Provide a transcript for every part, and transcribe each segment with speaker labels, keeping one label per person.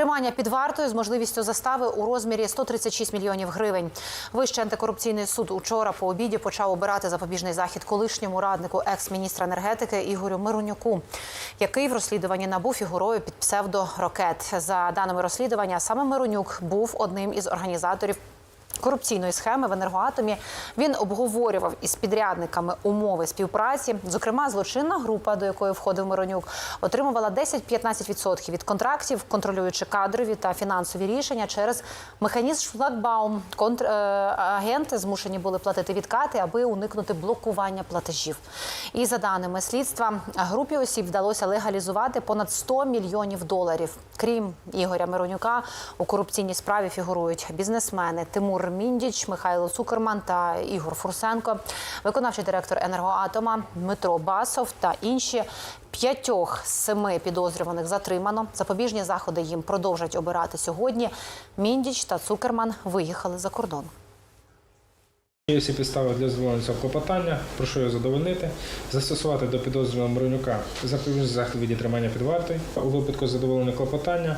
Speaker 1: Тримання під вартою з можливістю застави у розмірі 136 мільйонів гривень. Вищий антикорупційний суд учора по обіді почав обирати запобіжний захід колишньому раднику екс-міністра енергетики Ігорю Миронюку, який в розслідуванні набув фігурою під псевдо Рокет. За даними розслідування, саме Миронюк був одним із організаторів. Корупційної схеми в енергоатомі він обговорював із підрядниками умови співпраці. Зокрема, злочинна група, до якої входив Миронюк, отримувала 10-15% від контрактів, контролюючи кадрові та фінансові рішення через механізм шлагбаум. Контр... е, змушені були платити відкати, аби уникнути блокування платежів. І за даними слідства, групі осіб вдалося легалізувати понад 100 мільйонів доларів. Крім Ігоря Миронюка, у корупційній справі фігурують бізнесмени Тимур Міндіч, Михайло Цукерман та Ігор Фурсенко, виконавчий директор енергоатома Дмитро Басов та інші. П'ятьох семи підозрюваних затримано. Запобіжні заходи їм продовжать обирати сьогодні. Міндіч та Цукерман виїхали за кордон.
Speaker 2: Є всі підстави для задоволення клопотання. Прошу його задовольнити, застосувати до підозрюваного Миронюка запобіжний захід від тримання під вартою. У випадку задоволення клопотання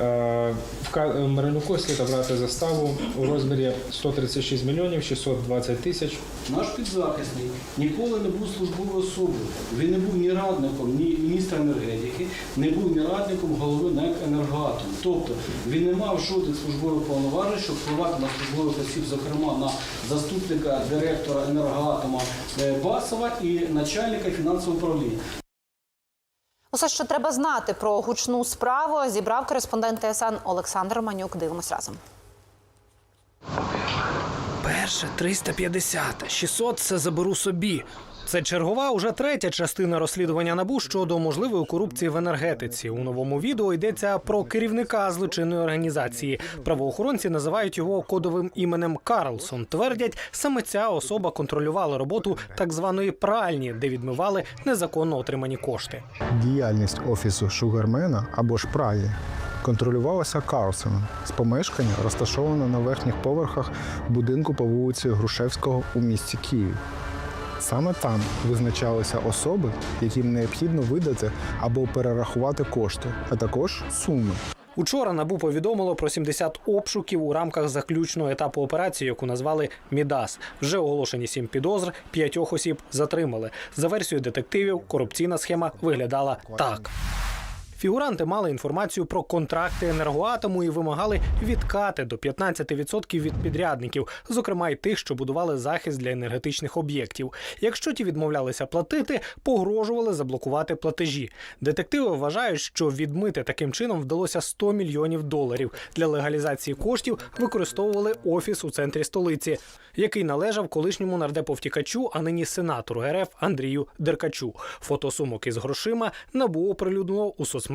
Speaker 2: е, вка- Миронюку слід обрати заставу у розмірі 136 мільйонів 620 тисяч.
Speaker 3: Наш підзахисний ніколи не був службовою особою. Він не був ні радником, ні міністра енергетики, не був ні радником голови НЕК «Енергоатом». Тобто він не мав жодних службових повноважень, щоб впливати на службових осіб, зокрема на заступника директора енергоатома е, Басова і начальника фінансового управління.
Speaker 1: Усе, що треба знати про гучну справу, зібрав кореспондент ТСН Олександр Манюк. Дивимось разом.
Speaker 4: Перше 350, 600 – це заберу собі. Це чергова уже третя частина розслідування набу щодо можливої корупції в енергетиці. У новому відео йдеться про керівника злочинної організації. Правоохоронці називають його кодовим іменем Карлсон. Твердять, саме ця особа контролювала роботу так званої пральні, де відмивали незаконно отримані кошти.
Speaker 5: Діяльність офісу Шугармена або ж Праї контролювалася Карлсоном з помешкання, розташованого на верхніх поверхах будинку по вулиці Грушевського у місті Київ. Саме там визначалися особи, яким необхідно видати або перерахувати кошти, а також суми.
Speaker 4: Учора набу повідомило про 70 обшуків у рамках заключного етапу операції, яку назвали Мідас. Вже оголошені сім підозр, п'ятьох осіб затримали. За версією детективів, корупційна схема виглядала так. Фігуранти мали інформацію про контракти енергоатому і вимагали відкати до 15% від підрядників, зокрема й тих, що будували захист для енергетичних об'єктів. Якщо ті відмовлялися платити, погрожували заблокувати платежі. Детективи вважають, що відмити таким чином вдалося 100 мільйонів доларів. Для легалізації коштів використовували офіс у центрі столиці, який належав колишньому нардеповтікачу, а нині сенатору РФ Андрію Деркачу. Фотосумок із грошима набу оприлюднило у соцмережах.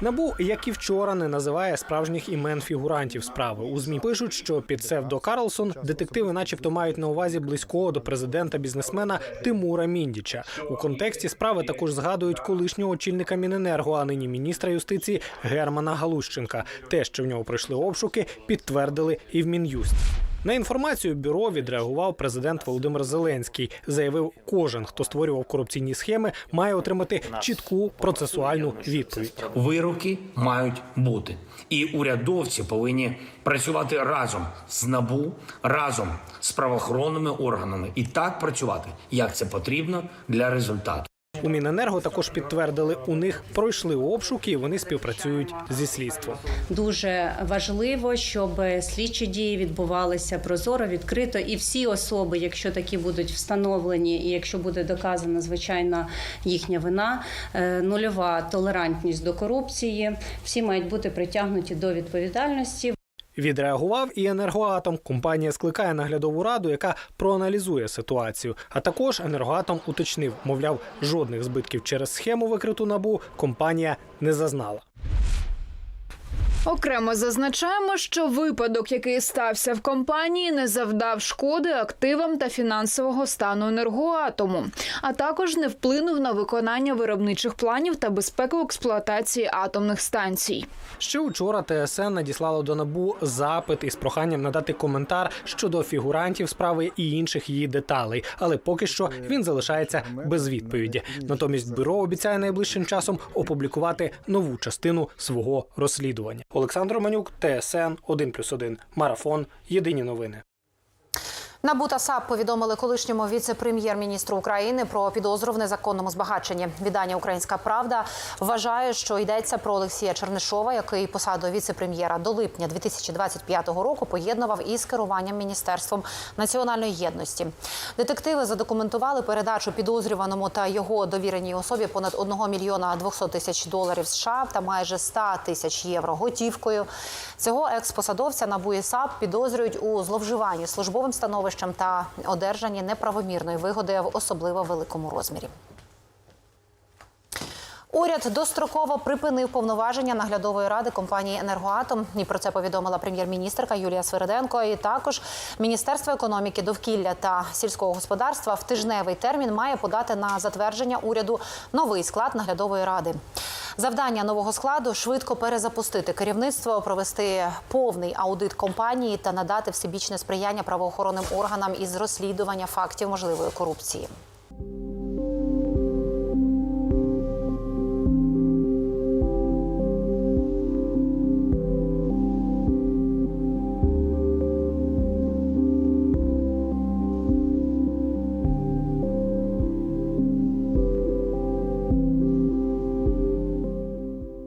Speaker 4: Набу, як і вчора, не називає справжніх імен фігурантів справи. У змі пишуть, що під псевдо Карлсон детективи, начебто, мають на увазі близького до президента бізнесмена Тимура Міндіча. У контексті справи також згадують колишнього очільника Міненерго, а нині міністра юстиції Германа Галущенка. Те, що в нього пройшли обшуки, підтвердили і в Мін'юсті. На інформацію бюро відреагував президент Володимир Зеленський. Заявив, кожен, хто створював корупційні схеми, має отримати чітку процесуальну відповідь.
Speaker 6: Вироки мають бути, і урядовці повинні працювати разом з набу, разом з правоохоронними органами і так працювати, як це потрібно для результату.
Speaker 4: У Міненерго також підтвердили, у них пройшли обшуки, і вони співпрацюють зі слідством.
Speaker 7: Дуже важливо, щоб слідчі дії відбувалися прозоро, відкрито, і всі особи, якщо такі будуть встановлені, і якщо буде доказана звичайно їхня вина, е, нульова толерантність до корупції, всі мають бути притягнуті до відповідальності.
Speaker 4: Відреагував і енергоатом. Компанія скликає наглядову раду, яка проаналізує ситуацію. А також енергоатом уточнив, мовляв, жодних збитків через схему викриту набу компанія не зазнала.
Speaker 8: Окремо зазначаємо, що випадок, який стався в компанії, не завдав шкоди активам та фінансового стану енергоатому, а також не вплинув на виконання виробничих планів та безпеку експлуатації атомних станцій.
Speaker 4: Ще учора ТСН надіслало до набу запит із проханням надати коментар щодо фігурантів справи і інших її деталей, але поки що він залишається без відповіді. Натомість бюро обіцяє найближчим часом опублікувати нову частину свого розслідування. Олександр Романюк, ТСН 1+,1. Марафон. Єдині новини.
Speaker 1: НАБУ та САП повідомили колишньому віце-прем'єр-міністру України про підозру в незаконному збагаченні. Віддання Українська Правда вважає, що йдеться про Олексія Чернишова, який посаду віце-прем'єра до липня 2025 року поєднував із керуванням міністерством національної єдності. Детективи задокументували передачу підозрюваному та його довіреній особі понад 1 мільйона 200 тисяч доларів США та майже 100 тисяч євро готівкою. Цього експосадовця НАБУ і САП підозрюють у зловживанні службовим становищем та одержанні неправомірної вигоди в особливо великому розмірі. Уряд достроково припинив повноваження наглядової ради компанії Енергоатом. І про це повідомила прем'єр-міністрка Юлія Свириденко. І також Міністерство економіки, довкілля та сільського господарства в тижневий термін має подати на затвердження уряду новий склад наглядової ради. Завдання нового складу швидко перезапустити керівництво, провести повний аудит компанії та надати всебічне сприяння правоохоронним органам із розслідування фактів можливої корупції.